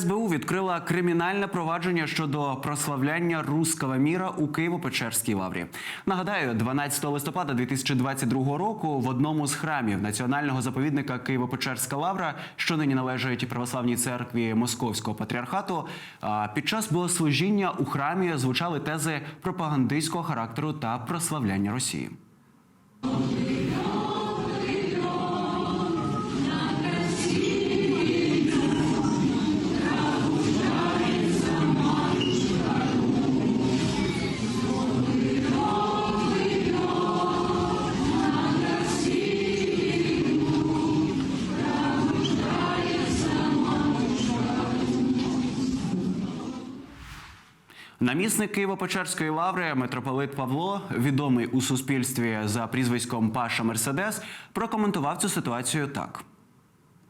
СБУ відкрила кримінальне провадження щодо прославляння руского міра у Києво-Печерській лаврі. Нагадаю, 12 листопада 2022 року в одному з храмів національного заповідника Києво-Печерська лавра, що нині належить православній церкві Московського патріархату, під час богослужіння у храмі звучали тези пропагандистського характеру та прославляння Росії. Намісник Києво-Печерської лаври митрополит Павло, відомий у суспільстві за прізвиськом Паша Мерседес, прокоментував цю ситуацію так.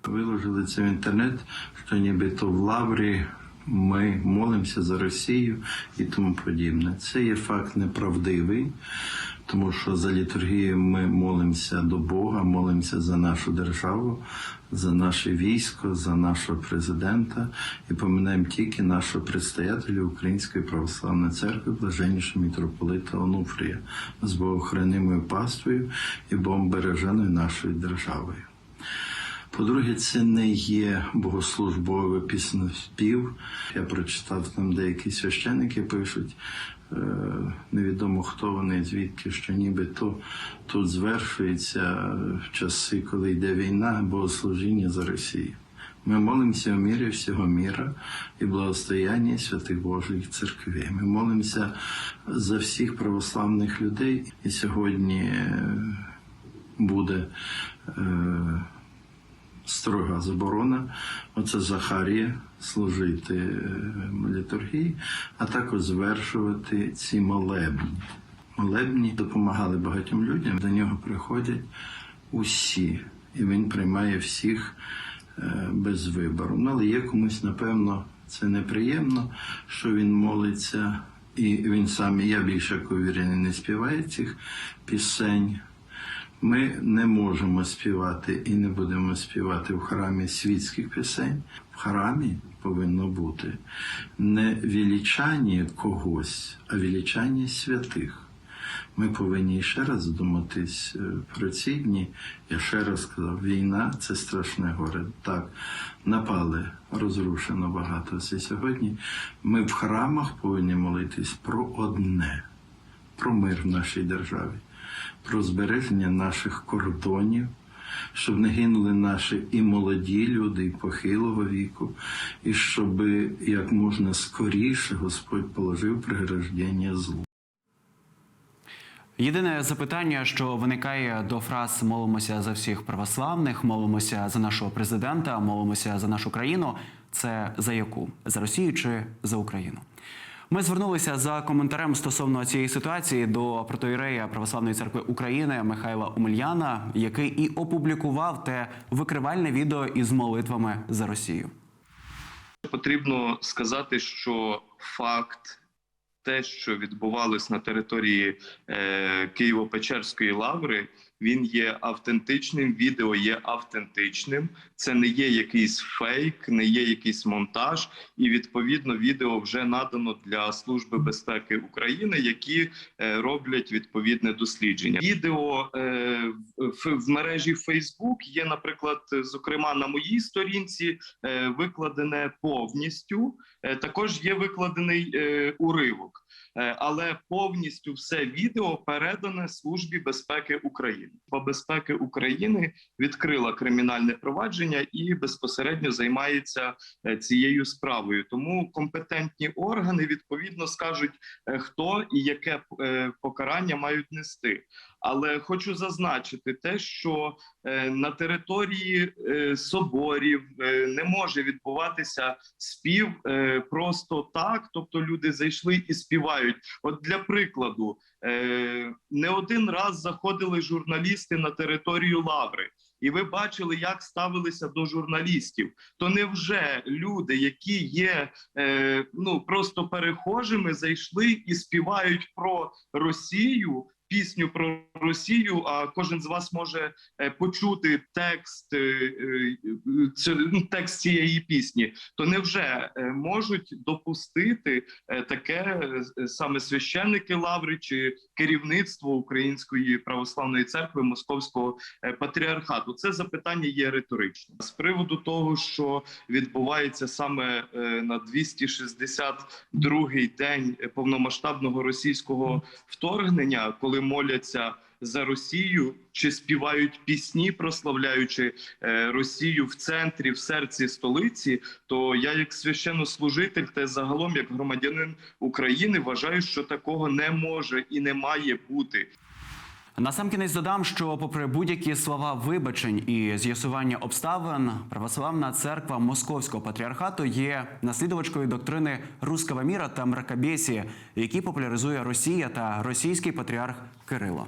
Виложили це в інтернет, що нібито в Лаврі ми молимося за Росію і тому подібне. Це є факт неправдивий, тому що за літургією ми молимося до Бога, молимося за нашу державу, за наше військо, за нашого президента і поминаємо тільки нашого предстоятеля Української православної церкви, блаженнішого митрополита Онуфрія з богохранимою паствою і бомбереженою нашою державою. По-друге, це не є богослужбове пісноспів. Я прочитав там деякі священники пишуть. Е, Невідомо хто вони, звідки, що нібито тут звершується в часи, коли йде війна, богослужіння за Росію. Ми молимося в мірі всього міра і благостояння святих Божих церквей. Ми молимося за всіх православних людей. І сьогодні е, буде е, строга заборона. Оце Захарія служити е, літургії, а також звершувати ці молебні. Молебні допомагали багатьом людям. До нього приходять усі, і він приймає всіх е, без вибору. Ну, але є комусь, напевно, це неприємно, що він молиться, і він сам, я більше як уверений, не співає цих пісень. Ми не можемо співати і не будемо співати в храмі світських пісень. В храмі повинно бути не вілічання когось, а вілічання святих. Ми повинні ще раз задуматись е, про ці дні. Я ще раз сказав, війна це страшне горе. Так, напали, розрушено багато. Це сьогодні ми в храмах повинні молитись про одне, про мир в нашій державі про збереження наших кордонів, щоб не гинули наші і молоді люди, і похилого віку, і щоб як можна скоріше Господь положив приграждення злу. Єдине запитання, що виникає до фраз молимося за всіх православних, молимося за нашого президента, молимося за нашу країну. Це за яку? За Росію чи за Україну? Ми звернулися за коментарем стосовно цієї ситуації до протоірея Православної церкви України Михайла Умельяна, який і опублікував те викривальне відео із молитвами за Росію. Потрібно сказати, що факт, те, що відбувалось на території е, Києво-Печерської лаври, він є автентичним. Відео є автентичним. Це не є якийсь фейк, не є якийсь монтаж. І відповідно відео вже надано для Служби безпеки України, які е, роблять відповідне дослідження. Відео е, в, в мережі Facebook є, наприклад, зокрема на моїй сторінці, е, викладене повністю. Е, також є викладений е, уривок. Е, Але повністю все відео передане Службі безпеки України. По безпеки України відкрила кримінальне провадження і безпосередньо займається е, цією справою. Тому компетентні органи відповідно скажуть, е, хто і яке покарання мають нести. Але хочу зазначити те, що е, на території е, соборів е, не може відбуватися спів просто так. Тобто люди зайшли і співають. От для прикладу, не один раз заходили журналісти на територію лаври. І ви бачили, як ставилися до журналістів. То невже люди, які є е, ну просто перехожими, зайшли і співають про Росію пісню про Росію, а кожен з вас може е, почути текст, е, е, ну, текст цієї пісні, то невже можуть допустити таке саме священники лаври чи керівництво Української православної церкви Московського патріархату? Це запитання є риторичним з приводу того, що відбувається саме на 262-й день повномасштабного російського вторгнення, коли моляться за Росію чи співають пісні, прославляючи е, Росію в центрі, в серці столиці, то я, як священнослужитель, та загалом як громадянин України, вважаю, що такого не може і не має бути. Насамкінець додам, що, попри будь-які слова вибачень і з'ясування обставин, православна церква Московського патріархату є наслідувачкою доктрини руского міра та мракобесії, які популяризує Росія та російський патріарх Кирило.